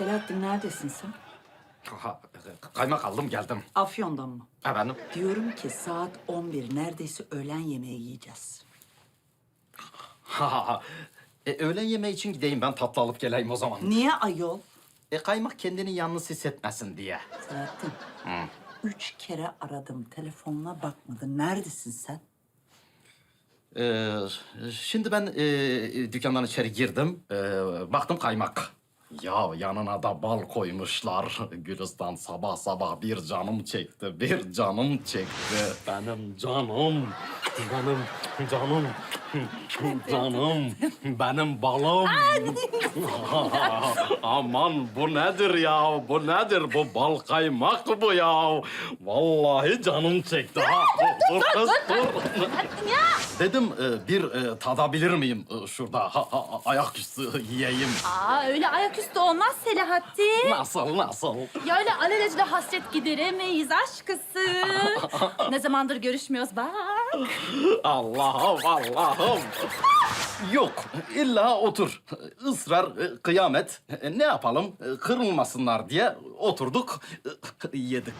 Selahattin neredesin sen? Ha, kaymak aldım geldim. Afyon'dan mı? Efendim? Diyorum ki saat 11 neredeyse öğlen yemeği yiyeceğiz. Ha, ha, ha. E, öğlen yemeği için gideyim ben tatlı alıp geleyim o zaman. Niye ayol? E, kaymak kendini yalnız hissetmesin diye. Selahattin. Üç kere aradım. Telefonuna bakmadın. Neredesin sen? Ee, şimdi ben e, dükkandan içeri girdim. E, baktım kaymak. Ya yanına da bal koymuşlar. Gülistan sabah sabah bir canım çekti, bir canım çekti. Benim canım, benim canım, canım, benim balım. Aman bu nedir ya? Bu nedir? Bu bal kaymak bu ya. Vallahi canım çekti. Ha, dur, dur kız dur. Dedim e, bir e, tadabilir miyim e, şurada? Ha, ha, ayaküstü yiyeyim. Aa öyle ayaküstü olmaz Selahattin. Nasıl nasıl? Ya öyle alelacele hasret gideremeyiz aşkısı. ne zamandır görüşmüyoruz bak. Allah'ım Allah'ım. Yok illa otur. Israr e, kıyamet. E, Ne yapalım E, kırılmasınlar diye oturduk yedik.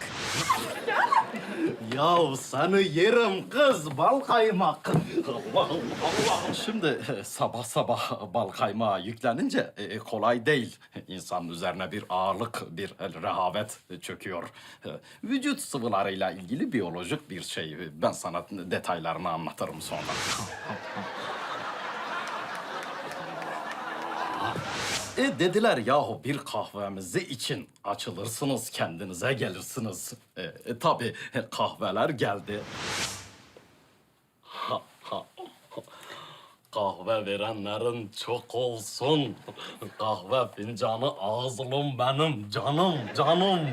Ya seni yerim kız bal kaymak. Allah'ım Allah'ım. Şimdi sabah sabah bal kaymağa yüklenince kolay değil. İnsanın üzerine bir ağırlık, bir rehavet çöküyor. Vücut sıvılarıyla ilgili biyolojik bir şey. Ben sana detaylarını anlatırım sonra. E dediler yahu bir kahvemizi için açılırsınız kendinize gelirsiniz. E, e, tabii e, kahveler geldi. Kahve verenlerin çok olsun. Kahve fincanı ağzım benim canım canım.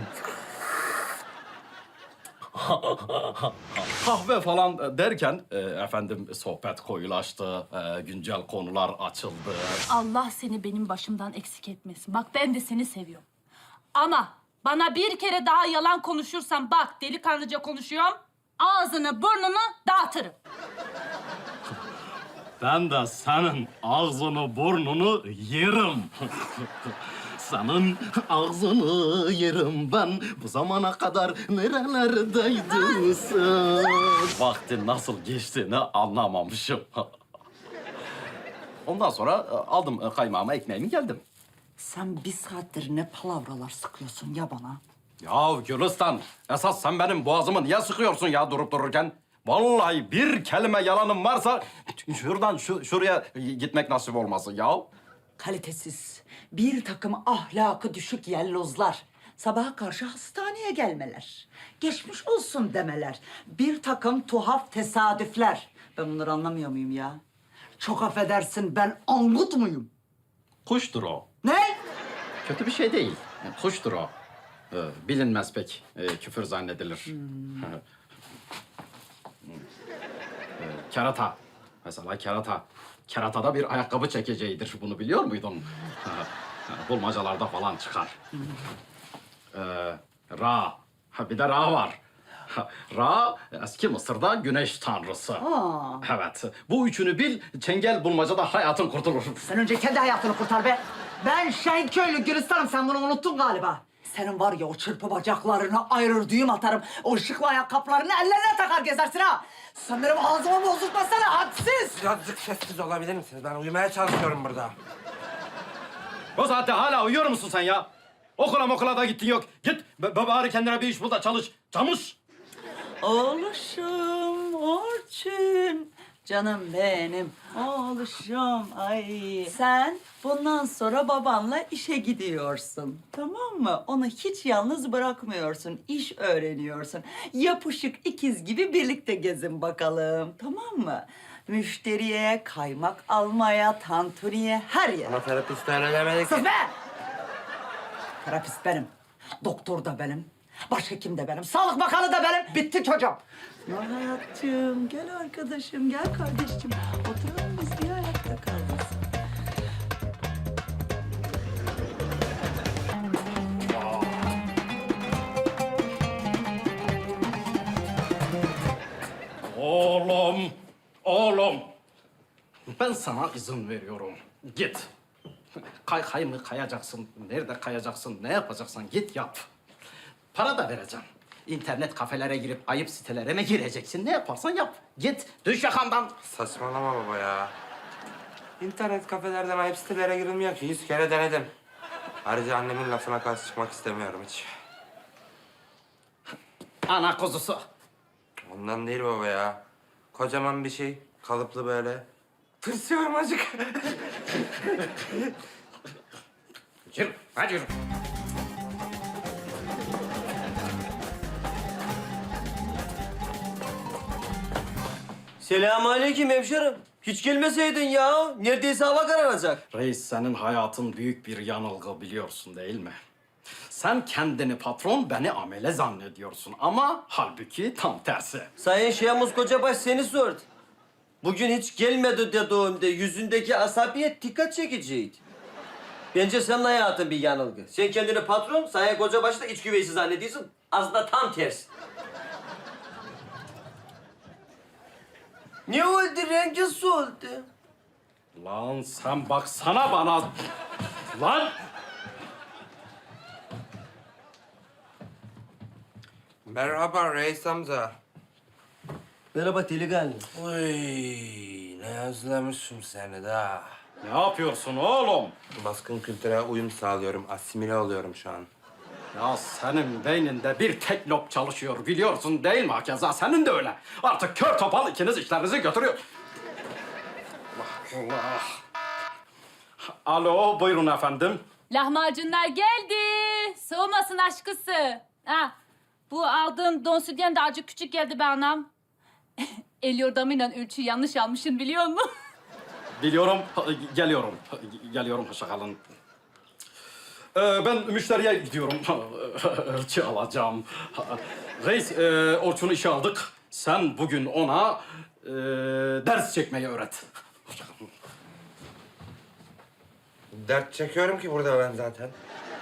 Kahve falan derken e, efendim sohbet koyulaştı, e, güncel konular açıldı. Allah seni benim başımdan eksik etmesin. Bak ben de seni seviyorum. Ama bana bir kere daha yalan konuşursan bak delikanlıca konuşuyorum. Ağzını burnunu dağıtırım. Ben de senin ağzını burnunu yerim. Senin ağzını yerim ben. Bu zamana kadar nerelerdeydin sen? Vaktin nasıl geçtiğini anlamamışım. Ondan sonra e, aldım e, kaymağımı, ekmeğimi geldim. Sen bir saattir ne palavralar sıkıyorsun ya bana? Ya Gülistan, esas sen benim boğazımı niye sıkıyorsun ya durup dururken? Vallahi bir kelime yalanım varsa şuradan şu, şuraya gitmek nasip olmasın ya. Kalitesiz, bir takım ahlakı düşük yellozlar. Sabaha karşı hastaneye gelmeler. Geçmiş olsun demeler. Bir takım tuhaf tesadüfler. Ben bunları anlamıyor muyum ya? Çok affedersin ben angut muyum? Kuştur o. Ne? Kötü bir şey değil. Kuştur o. Ee, bilinmez pek. Ee, küfür zannedilir. Ee, kerata. Mesela kerata. Keratada bir ayakkabı çekeceğidir. Bunu biliyor muydun? Bulmacalarda falan çıkar. Ee, Ra. Ha, bir de Ra var. Ha, Ra eski Mısır'da güneş tanrısı. Aa. Evet. Bu üçünü bil, çengel bulmacada hayatın kurtulur. Sen önce kendi hayatını kurtar be. Ben Şehinköylü Gülistan'ım sen bunu unuttun galiba. Senin var ya o çırpı bacaklarını ayırır düğüm atarım. O ışıklı ayakkabılarını ellerine takar gezersin ha. Sen benim ağzımı bozultmasana hadsiz. Birazcık sessiz olabilir misiniz? Ben uyumaya çalışıyorum burada. Bu saatte hala uyuyor musun sen ya? Okula okula da gittin yok. Git b- b- bari kendine bir iş bul da çalış. Çalış. Oğluşum, Orçun. Canım benim, oğluşum. Ay. Sen bundan sonra babanla işe gidiyorsun. Tamam mı? Onu hiç yalnız bırakmıyorsun. İş öğreniyorsun. Yapışık ikiz gibi birlikte gezin bakalım. Tamam mı? Müşteriye, kaymak almaya, tantuniye, her yere. Ama terapist öyle demedi ki. Sus be! Terapist benim. Doktor da benim. Başhekim de benim. Sağlık bakanı da benim. Bitti çocuğum. Nur hayatım, gel arkadaşım, gel kardeşim. Oturalım biz bir ayakta kalırız. Oğlum, oğlum. Ben sana izin veriyorum. Git. Kay kay mı kayacaksın? Nerede kayacaksın? Ne yapacaksın? Git yap. Para da vereceğim. İnternet kafelere girip ayıp sitelere mi gireceksin? Ne yaparsan yap. Git düş yakamdan. Saçmalama baba ya. İnternet kafelerden ayıp sitelere girilmiyor ki. Yüz kere denedim. Ayrıca annemin lafına karşı çıkmak istemiyorum hiç. Ana kuzusu. Ondan değil baba ya. Kocaman bir şey. Kalıplı böyle. Tırsıyorum acık. Yürü, hadi yürü. Selamünaleyküm hemşerim. Hiç gelmeseydin ya. Neredeyse hava kararacak. Reis senin hayatın büyük bir yanılgı biliyorsun değil mi? Sen kendini patron, beni amele zannediyorsun ama halbuki tam tersi. Sayın Şemus Kocabaş seni sordu. Bugün hiç gelmedi dediğimde yüzündeki asabiyet dikkat çekiciydi. Bence senin hayatın bir yanılgı. Sen kendini patron, Sayın Kocabaş'ı da iç güveysi zannediyorsun. Aslında tam tersi. Ne oldu? Rengi soldu. Lan sen baksana bana. Lan! Merhaba Reis amca. Merhaba delikanlı. Uy, ne özlemişim seni de. Ne yapıyorsun oğlum? Baskın kültüre uyum sağlıyorum. Asimile oluyorum şu an. Ya senin beyninde bir tek lob çalışıyor biliyorsun değil mi Hakeza? Senin de öyle. Artık kör topal ikiniz işlerinizi götürüyor. Allah Allah. Alo buyurun efendim. Lahmacunlar geldi. Soğumasın aşkısı. Ha, bu aldığın don sütyen de acık küçük geldi be anam. El yordamıyla ölçüyü yanlış almışsın biliyor musun? Biliyorum, geliyorum. Geliyorum, hoşça kalın. Ee, ben müşteriye gidiyorum. Ölçü alacağım. Reis, e, Orçun'u işe aldık. Sen bugün ona e, ders çekmeyi öğret. Dert çekiyorum ki burada ben zaten.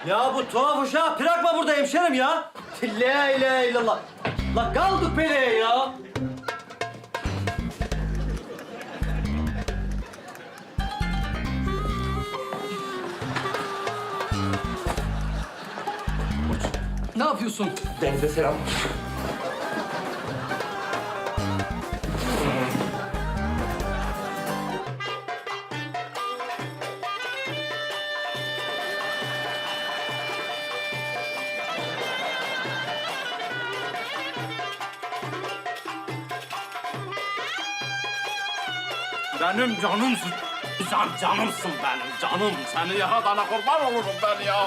Ya bu tuhaf uşağı bırakma burada hemşerim ya. La ilahe illallah. La kaldık böyle ya. Ne yapıyorsun? Denize selam. Benim canımsın. Can, canımsın benim, canım. Seni yaradana kurban olurum ben ya.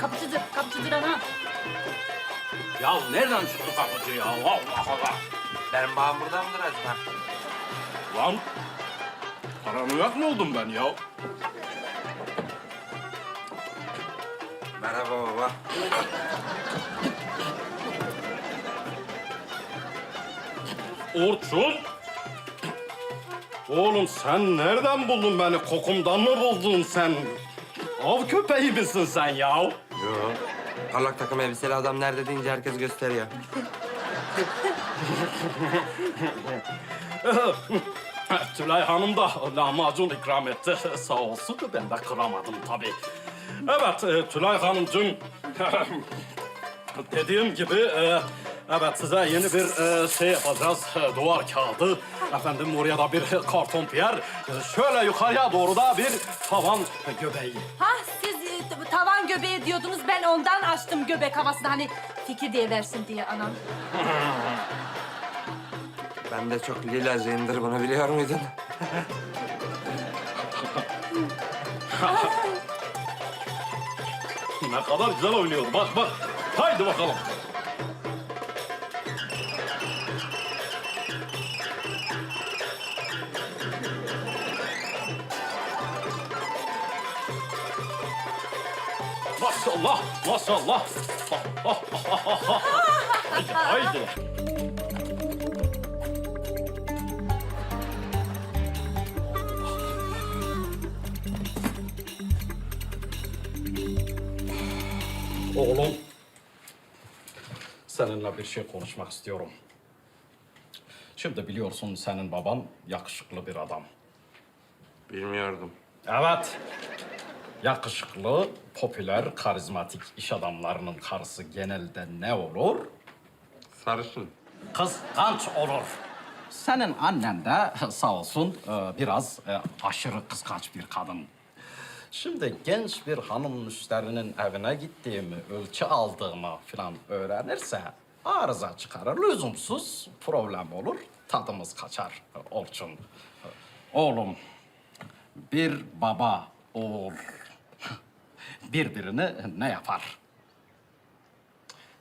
Kapıcıdır, kapıcıdır ana. Ya nereden çıktı kapıcı ya? Allah Allah. Benim bağım burada mıdır acaba? Lan paranoyak mı oldum ben ya? Merhaba baba. Orçun! Oğlum sen nereden buldun beni? Kokumdan mı buldun sen? Av köpeği misin sen ya? Yo. Parlak takım elbiseli adam nerede deyince herkes gösteriyor. Tülay Hanım da lahmacun ikram etti. Sağ olsun ben de kıramadım tabii. Evet e, Tülay Hanımcığım. Dediğim gibi e, evet size yeni bir e, şey yapacağız. E, duvar kağıdı. Efendim oraya da bir karton piyer. E, Şöyle yukarıya doğru da bir tavan göbeği. Ha göbeği diyordunuz. Ben ondan açtım göbek havasını hani fikir diye versin diye anam. Ben de çok lila zindir bunu biliyor muydun? Ne kadar güzel oynuyor. Bak bak. Haydi bakalım. Maşallah, maşallah. haydi, haydi. Oğlum, seninle bir şey konuşmak istiyorum. Şimdi biliyorsun senin baban yakışıklı bir adam. Bilmiyordum. Evet. Yakışıklı, popüler, karizmatik iş adamlarının karısı genelde ne olur? Sarışın. Kıskanç olur. Senin annen de sağ olsun e, biraz e, aşırı kıskanç bir kadın. Şimdi genç bir hanım müşterinin evine gittiğimi, ölçü aldığımı falan öğrenirse arıza çıkarır, lüzumsuz problem olur, tadımız kaçar Orçun. Oğlum, bir baba oğul birbirini ne yapar?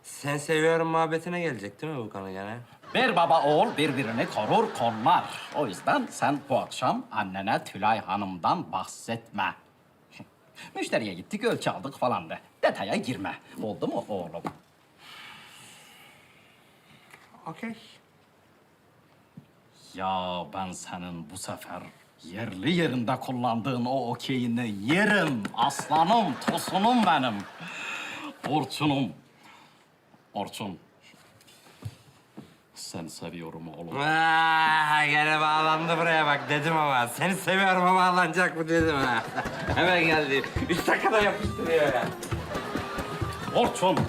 Sen seviyorum muhabbetine gelecek değil mi bu konu gene? Bir baba oğul birbirini korur, kollar. O yüzden sen bu akşam annene Tülay Hanım'dan bahsetme. Müşteriye gittik, ölçü aldık falan de. Detaya girme. Oldu mu oğlum? Okey. Ya ben senin bu sefer yerli yerinde kullandığın o okeyini yerim. Aslanım, tosunum benim. Orçunum. Orçun. Seni seviyorum oğlum. Aa, gene bağlandı buraya bak dedim ama. Seni seviyorum ama bağlanacak mı dedim ha. Hemen geldi. Üst dakikada yapıştırıyor ya. Orçun.